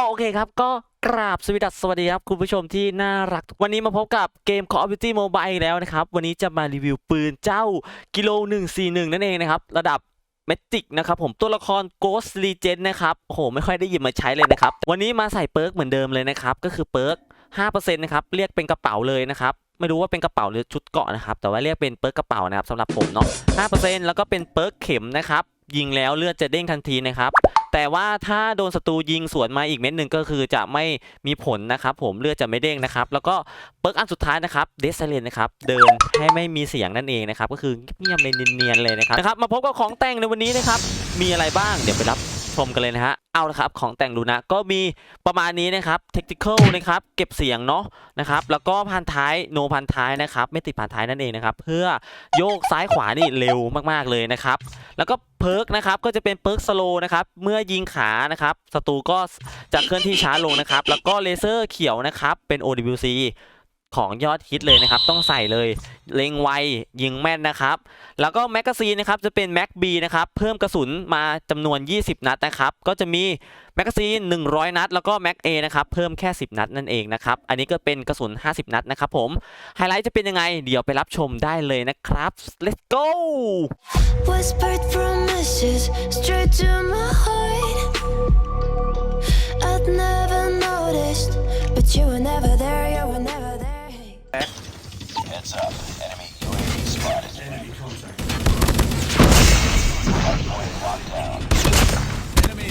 โอเคครับ ก็กราบสวัสดีสวัสดีครับ คุณผู้ชมที่น่ารัก วันนี้มาพบกับเกม Call of Duty Mobile อีกแล้วนะครับ วันนี้จะมารีวิวปืนเจ้ากิโล 141 นั่นเองนะครับ ระดับเมติกนะครับผมตัวละคร Ghost Legend นะครับโอ้โหไม่ค่อยได้หยิบมาใช้เลยนะครับ วันนี้มาใส่เปิร์กเหมือนเดิมเลยนะครับ ก็คือเปิร์ก5%นะครับ เรียกเป็นกระเป๋าเลยนะครับไม่รู้ว่าเป็นกระเป๋าหรือชุดเกาะนะครับ แต่ว่าเรียกเป็นเปิร์กกระเป๋านะครับสำหรับผมเนาะ5%แล้วก็เป็นเปิร์กเข็มนะครับ ยิงแล้วเลือดจะเด้งทันทีนะครับ แต่ว่าถ้าโดนศัตรูยิงสวนมาอีกเม็ดหนึ่งก็คือจะไม่มีผลนะครับ ผมเลือดจะไม่เด้งนะครับ แล้วก็เปิร์กอันสุดท้ายนะครับเดซเลนนะครับเดินให้ไม่มีเสียงนั่นเองนะครับก็คือเงียบเลยเนียนๆเลยนะครับนะครับมาพบกับของแต่งในวันนี้นะครับมีอะไรบ้างเดี๋ยวไปรับ ชมกันเลยนะฮะ เอาละครับของแต่งดูนะก็มีประมาณนี้นะครับเทคนิคอลนะครับเก็บเสียงเนาะนะครับแล้วก็พันท้ายโนพันท้ายนะครับไม่ติดพันท้ายนั่นเองนะครับเพื่อโยกซ้ายขวานี่เร็วมากๆเลยนะครับแล้วก็เพิร์กนะครับก็จะเป็นเพิร์กสโลนะครับเมื่อยิงขานะครับศัตรูก็จะเคลื่อนที่ช้าลงนะครับแล้วก็เลเซอร์เขียวนะครับเป็น OWC ของยอดฮิตเลยนะครับ ต้องใส่เลย เล็งไว ยิงแม่นนะครับ แล้วก็แมกกาซีนนะครับจะเป็นแม็กบีนะครับ เพิ่มกระสุนมาจำนวน 20 นัดนะครับ ก็จะมีแมกกาซีน100 นัด แล้วก็แม็กเอนะครับ เพิ่มแค่ 10 นัดนั่นเองนะครับ อันนี้ก็เป็นกระสุน 50 นัดนะครับผม ไฮไลท์จะเป็นยังไง เดี๋ยวไปรับชมได้เลยนะครับ let's go Whispered promises straight to my heart. I'd never noticed, but you were never there, Heads up. Enemy UAV spotted. Enemy contact. Hardpoint locked down. Enemy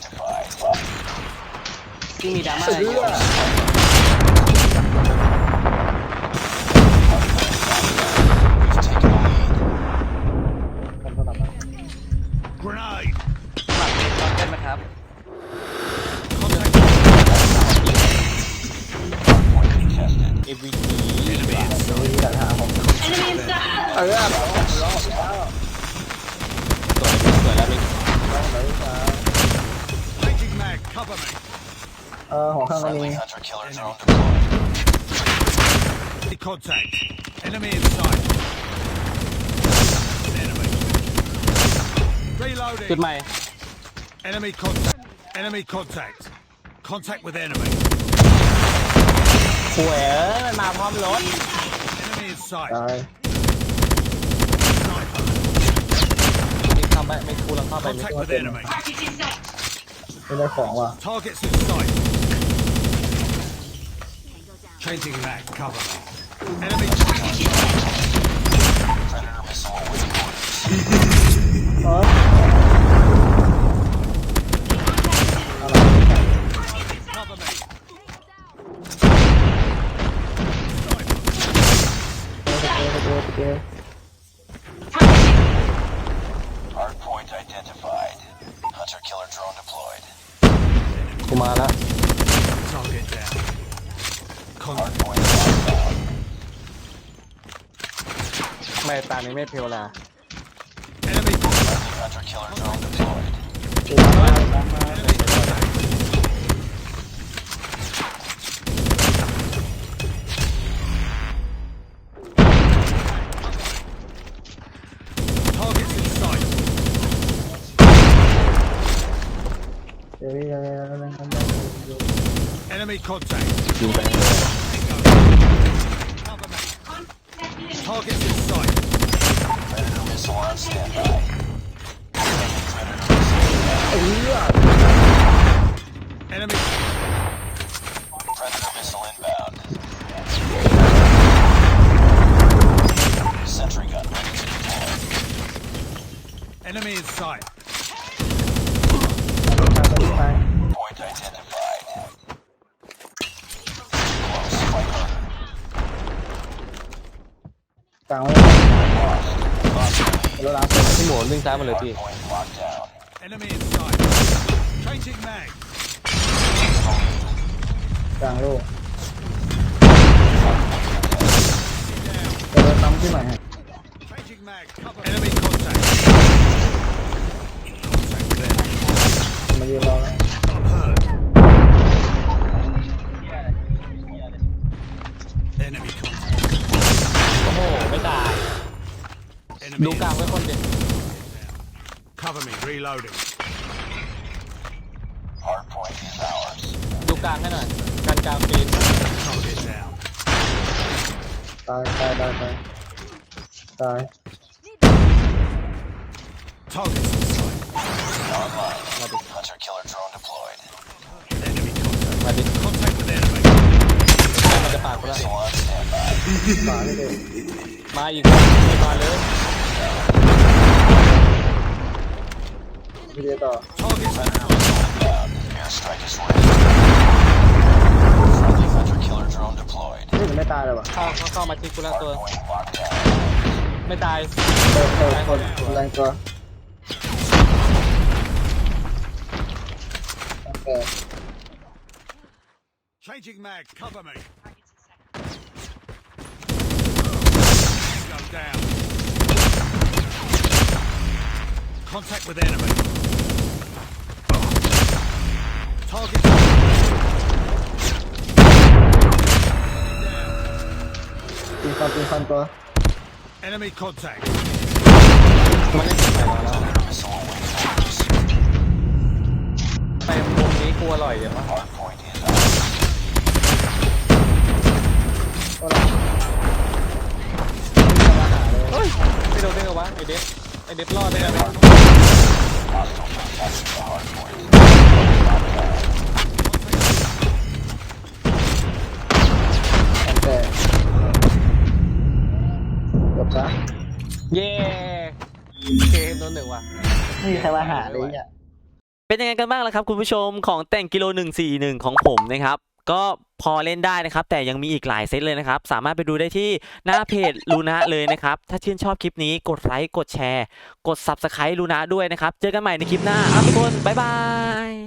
Defied. ที่มีดราม่าอะไรอยู่ We've taken the lead. Grenade! สมัครเป็นตอนเต้นไหมครับ contested. enemy inside. สวยแล้วมิก Changing mag, cover me. เออหัวข้างก็มี Friendly hunter killer drone deployed. Contact. Enemy inside. Enemy. จุด Reloading. ใหม่ Enemy contact. Enemy contact. Contact with enemy. หวยเอ้ยมันมาพร้อมรถ Enemy inside. ตาย Sniper. มิกเข้าไปมิกกูลังเข้าไปมิก Contact with enemy. ไม่ได้ของว่ะ Targets in sight. Changing mag, cover me. Enemy Predator missile awaiting orders. เออ เจอเจอเจอ Hardpoint identified. Hunter killer drone deployed. กูมาแล้ว Target down. Contact. Hardpoint locked down. ไม่ตานี้ไม่เพลลา Enemy contact. Hunter killer drone deployed. เจอมาตา ะ Enemy contact. You there. Cover in sight. Enemy. Predator missile inbound. Sentry gun ready to deploy. Enemy in sight. ตามไปที่ไป Point identified. Close fighter. กลางไว้ Lost. Lost the lead. แล้วล้างตัวพี่หมูวิ่งซ้ายมาเลยพี่ Hardpoint locked down. Enemy in sight. Changing mag. กลางลูก Down. เดี๋ยวเราตั้มที่ใหม่ให้ Changing mag. Cover. Enemy Enemy contact. โอ้โห ไม่ตาย Enemy ดูกลางไว้คนเดียว Cover me. Reload. Reloading. Hardpoint is ours. ดูกลางให้หน่อยการกลางปีน Target down. ตายตายตายตายตาย Targets in sight. Online. Hunter killer drone deployed. Enemy contact. มาดิ Contact with enemy. มันจะปากกูแล้ว Missile on standby. มาอีกคนมาเลยพี่เดต่อชอบพี่ชนะนี่มันไม่ตายเลยวะเข้าเข้ามาที่กูแล้วตัว ไม่ตายเติมเคนแรงตัวโอเค Go down. Contact with enemy. Target down. ปีนฟันปีนฟันตัว Enemy contact. มันเล่นกับใครมาแล้ว Missile awaiting orders. ไปมุมนี้กูอร่อยเดี๋ยววะ ได้ไงวะไอเดฟไอเดฟรอดได้ไงวะ Hostile captured the hardpoint. โอเคจบซะเย้เกมโดนหนึ่งว่ะไม่มีใครมาหาเลยอะ เป็นยังไงกันบ้างล่ะครับคุณผู้ชมของแต่งกิโล 141 ของผมนะครับ ก็พอเล่นได้นะครับ แต่ยังมีอีกหลายเซตเลยนะครับ สามารถไปดูได้ที่หน้าเพจลูนะเลยนะครับ ถ้าชื่นชอบคลิปนี้กดไลค์กดแชร์ กด Subscribe ลูนะด้วยนะครับ เจอกันใหม่ในคลิปหน้าครับทุกคน บ๊ายบาย